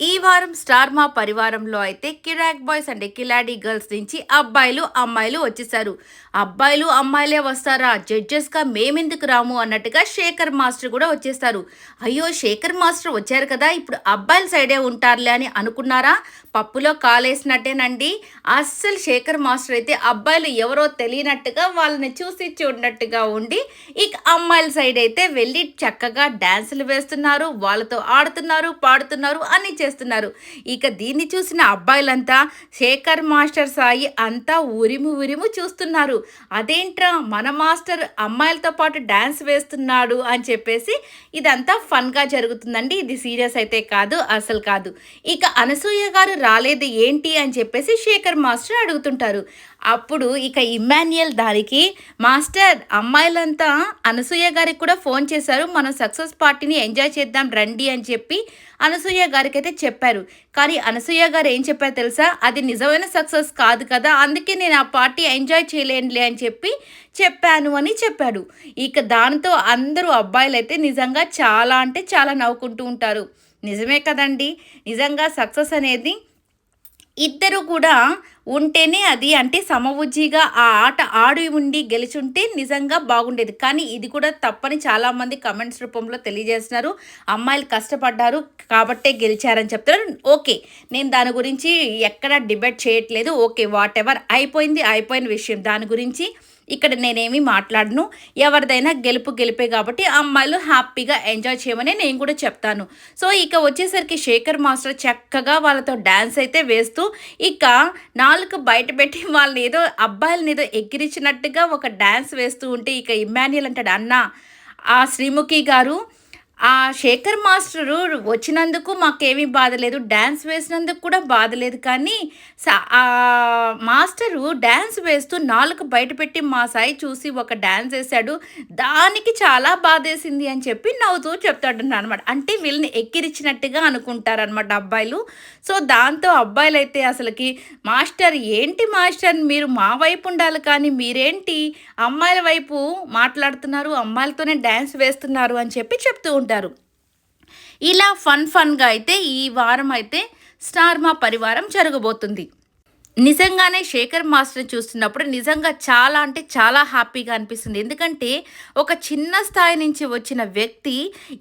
ఈ వారం స్టార్ మా పరివారంలో అయితే కిరాక్ బాయ్స్ అంటే కిలాడీ గర్ల్స్ నుంచి అబ్బాయిలు అమ్మాయిలు వచ్చేసారు అబ్బాయిలు అమ్మాయిలే వస్తారా? జడ్జెస్గా మేమెందుకు రాము? అన్నట్టుగా శేఖర్ మాస్టర్ కూడా వచ్చేస్తారు. అయ్యో శేఖర్ మాస్టర్ వచ్చారు కదా ఇప్పుడు అబ్బాయిల సైడే ఉంటారులే అని అనుకున్నారా? పప్పులో కాలేసినట్టేనండి. అస్సలు శేఖర్ మాస్టర్ అయితే అబ్బాయిలు ఎవరో తెలియనట్టుగా వాళ్ళని చూసి చూడనట్టుగా ఉండి ఇక అమ్మాయిల సైడ్ అయితే వెళ్ళి చక్కగా డ్యాన్సులు వేస్తున్నారు వాళ్ళతో ఆడుతున్నారు పాడుతున్నారు అని అన్ని చేస్తున్నారు. ఇక దీన్ని చూసిన అబ్బాయిలంతా శేఖర్ మాస్టర్ సాయి అంతా ఉరిము ఉరిము చూస్తున్నారు. అదేంట్రా మన మాస్టర్ అమ్మాయిలతో పాటు డ్యాన్స్ వేస్తున్నాడు అని చెప్పేసి ఇదంతా ఫన్గా జరుగుతుందండి. ఇది సీరియస్ అయితే కాదు అసలు కాదు. ఇక అనసూయ గారు రాలేదు ఏంటి అని చెప్పేసి శేఖర్ మాస్టర్ అడుగుతుంటారు. అప్పుడు ఇక ఇమాన్యుయల్ దానికి మాస్టర్ అమ్మాయిలంతా అనసూయ గారికి కూడా ఫోన్ చేశారు. మనం సక్సెస్ పార్టీని ఎంజాయ్ చేద్దాం రండి అని చెప్పి అనసూయ గారికి అయితే చెప్పారు. కానీ అనసూయ గారు ఏం చెప్పారు తెలుసా? అది నిజమైన సక్సెస్ కాదు కదా అందుకే నేను ఆ పార్టీ ఎంజాయ్ చేయలేనులే అని చెప్పి చెప్పాను అని చెప్పాడు. ఇక దానితో అందరూ అబ్బాయిలు అయితే నిజంగా చాలా అంటే చాలా నవ్వుకుంటూ ఉంటారు. నిజమే కదండి? నిజంగా సక్సెస్ అనేది ఇద్దరు కూడా ఉంటేనే అది అంటే సమవుజ్జిగా ఆ ఆట ఆడి ఉండి గెలిచుంటే నిజంగా బాగుండేది. కానీ ఇది కూడా తప్పని చాలామంది కమెంట్స్ రూపంలో తెలియజేస్తున్నారు. అమ్మాయిలు కష్టపడ్డారు కాబట్టే గెలిచారని చెప్తారు ఓకే నేను దాని గురించి ఎక్కడ డిబేట్ చేయట్లేదు. ఓకే వాట్ ఎవర్ అయిపోయింది అయిపోయిన విషయం. దాని గురించి ఇక్కడ నేనేమి మాట్లాడను. ఎవరిదైనా గెలుపు గెలిపే కాబట్టి అమ్మాయిలు హ్యాపీగా ఎంజాయ్ చేయమని నేను కూడా చెప్తాను. సో ఇక వచ్చేసరికి శేఖర్ మాస్టర్ చక్కగా వాళ్ళతో డ్యాన్స్ అయితే వేస్తూ ఇక నాలుగు బయట పెట్టి వాళ్ళని ఏదో అబ్బాయిలని ఏదో ఎక్కిరించినట్టుగా ఒక డ్యాన్స్ వేస్తూ ఉంటే ఇక ఇమాన్యుల్ అంటాడు అన్న ఆ శ్రీముఖి గారు ఆ శేఖర్ మాస్టరు వచ్చినందుకు మాకేమీ బాధ లేదు. డ్యాన్స్ వేసినందుకు కూడా బాధ లేదు. కానీ ఆ మాస్టరు డ్యాన్స్ వేస్తూ నాలుగు బయటపెట్టి మా సాయి చూసి ఒక డ్యాన్స్ వేశాడు. దానికి చాలా బాధేసింది అని చెప్పి నవ్వుతూ చెప్తాడు అనమాట అంటే వీళ్ళని ఎక్కిరిచినట్టుగా అనుకుంటారనమాట అబ్బాయిలు. సో దాంతో అబ్బాయిలు అయితే అసలుకి మాస్టర్ ఏంటి మాస్టర్? మీరు మా వైపు ఉండాలి కానీ మీరేంటి? అమ్మాయిల వైపు మాట్లాడుతున్నారు అమ్మాయిలతోనే డ్యాన్స్ వేస్తున్నారు అని చెప్పి చెప్తూ ఉంటారు. ఉంటారు ఇలా ఫన్ ఫన్గా అయితే ఈ వారం అయితే స్టార్ మా పరివారం జరగబోతుంది. నిజంగానే శేఖర్ మాస్టర్ చూస్తున్నప్పుడు నిజంగా చాలా అంటే చాలా హ్యాపీగా అనిపిస్తుంది. ఎందుకంటే ఒక చిన్న స్థాయి నుంచి వచ్చిన వ్యక్తి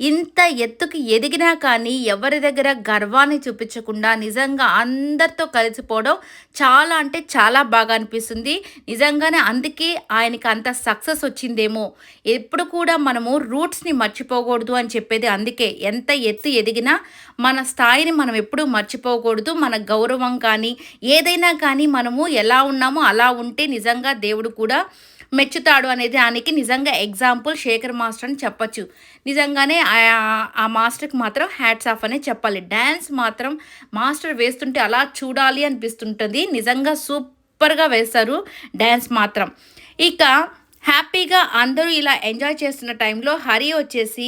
ఇంత ఎత్తుకి ఎదిగినా కానీ ఎవరి దగ్గర గర్వాన్ని చూపించకుండా నిజంగా అందరితో కలిసిపోవడం చాలా అంటే చాలా బాగా అనిపిస్తుంది. నిజంగానే అందుకే ఆయనకి అంత సక్సెస్ వచ్చిందేమో. ఎప్పుడు కూడా మనము రూట్స్ని మర్చిపోకూడదు అని చెప్పేది అందుకే. ఎంత ఎత్తు ఎదిగినా మన స్థాయిని మనం ఎప్పుడూ మర్చిపోకూడదు. మన గౌరవం కానీ ఏదైనా కానీ కానీ మనము ఎలా ఉన్నామో అలా ఉంటే నిజంగా దేవుడు కూడా మెచ్చుతాడు అనేది దానికి నిజంగా ఎగ్జాంపుల్ శేఖర్ మాస్టర్ అని చెప్పచ్చు. నిజంగానే ఆ మాస్టర్కి మాత్రం హ్యాట్స్ ఆఫ్ అనే చెప్పాలి. డ్యాన్స్ మాత్రం మాస్టర్ వేస్తుంటే అలా చూడాలి అనిపిస్తుంటుంది. నిజంగా సూపర్గా వేస్తారు. డ్యాన్స్ మాత్రం. ఇక హ్యాపీగా అందరూ ఇలా ఎంజాయ్ చేస్తున్న టైంలో హరి వచ్చేసి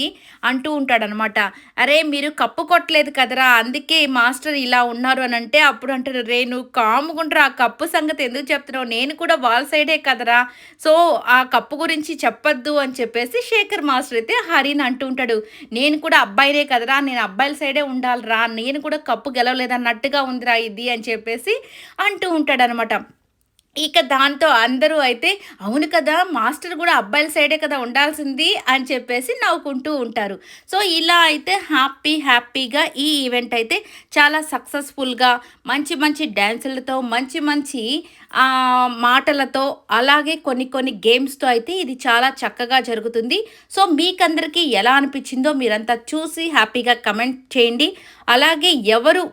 అంటూ ఉంటాడనమాట. అరే మీరు కప్పు కొట్టలేదు కదరా అందుకే మాస్టర్ ఇలా ఉన్నారు అని అంటే అప్పుడు అంటారు రే నువ్వు కాముకుంటారు ఆ కప్పు సంగతి ఎందుకు చెప్తున్నావు? నేను కూడా వాళ్ళ సైడే కదరా. సో ఆ కప్పు గురించి చెప్పొద్దు అని చెప్పేసి శేఖర్ మాస్టర్ అయితే హరిని అంటూ ఉంటాడు. నేను కూడా అబ్బాయినే కదరా నేను అబ్బాయిల సైడే ఉండాలిరా నేను కూడా కప్పు గెలవలేదన్నట్టుగా ఉందిరా ఇది అని చెప్పేసి అంటూ ఉంటాడనమాట. ఇక దాంతో అందరూ అయితే అవును కదా మాస్టర్ కూడా అబ్బాయిల సైడే కదా ఉండాల్సింది అని చెప్పేసి నవ్వుకుంటూ ఉంటారు. సో ఇలా అయితే హ్యాపీ హ్యాపీగా ఈ ఈవెంట్ అయితే చాలా సక్సెస్ఫుల్గా మంచి మంచి డ్యాన్సులతో మంచి మంచి మాటలతో అలాగే కొన్ని కొన్ని గేమ్స్తో అయితే ఇది చాలా చక్కగా జరుగుతుంది. సో మీకందరికీ ఎలా అనిపించిందో మీరంతా చూసి హ్యాపీగా కమెంట్ చేయండి. అలాగే ఎవరు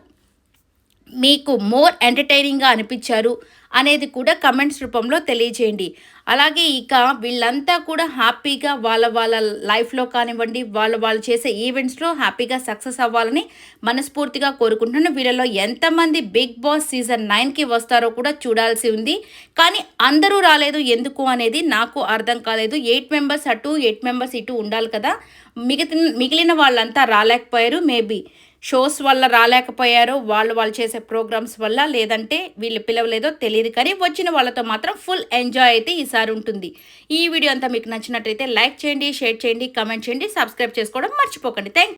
మీకు మోర్ ఎంటర్టైనింగ్గా అనిపించారు అనేది కూడా కమెంట్స్ రూపంలో తెలియజేయండి. అలాగే ఇక వీళ్ళంతా కూడా హ్యాపీగా వాళ్ళ వాళ్ళ లైఫ్లో కానివ్వండి వాళ్ళు వాళ్ళు చేసే ఈవెంట్స్లో హ్యాపీగా సక్సెస్ అవ్వాలని మనస్ఫూర్తిగా కోరుకుంటున్నాను. వీళ్ళలో ఎంతమంది బిగ్ బాస్ సీజన్ నైన్కి వస్తారో కూడా చూడాల్సి ఉంది. కానీ అందరూ రాలేదు ఎందుకు అనేది నాకు అర్థం కాలేదు. ఎయిట్ మెంబర్స్ అటు ఎయిట్ మెంబర్స్ ఇటు ఉండాలి కదా. మిగతా మిగిలిన వాళ్ళంతా రాలేకపోయారు. మేబీ షోస్ వల్ల రాలేకపోయారో వాళ్ళు వాళ్ళు చేసే ప్రోగ్రామ్స్ వల్ల లేదంటే వీళ్ళు పిలవలేదో తెలియదు కానీ వచ్చిన వాళ్ళతో మాత్రం ఫుల్ ఎంజాయ్ అయితే ఈసారి ఉంటుంది. ఈ వీడియో అంతా మీకు నచ్చినట్టయితే లైక్ చేయండి షేర్ చేయండి కమెంట్ చేయండి సబ్స్క్రైబ్ చేసుకోవడం మర్చిపోకండి. థ్యాంక్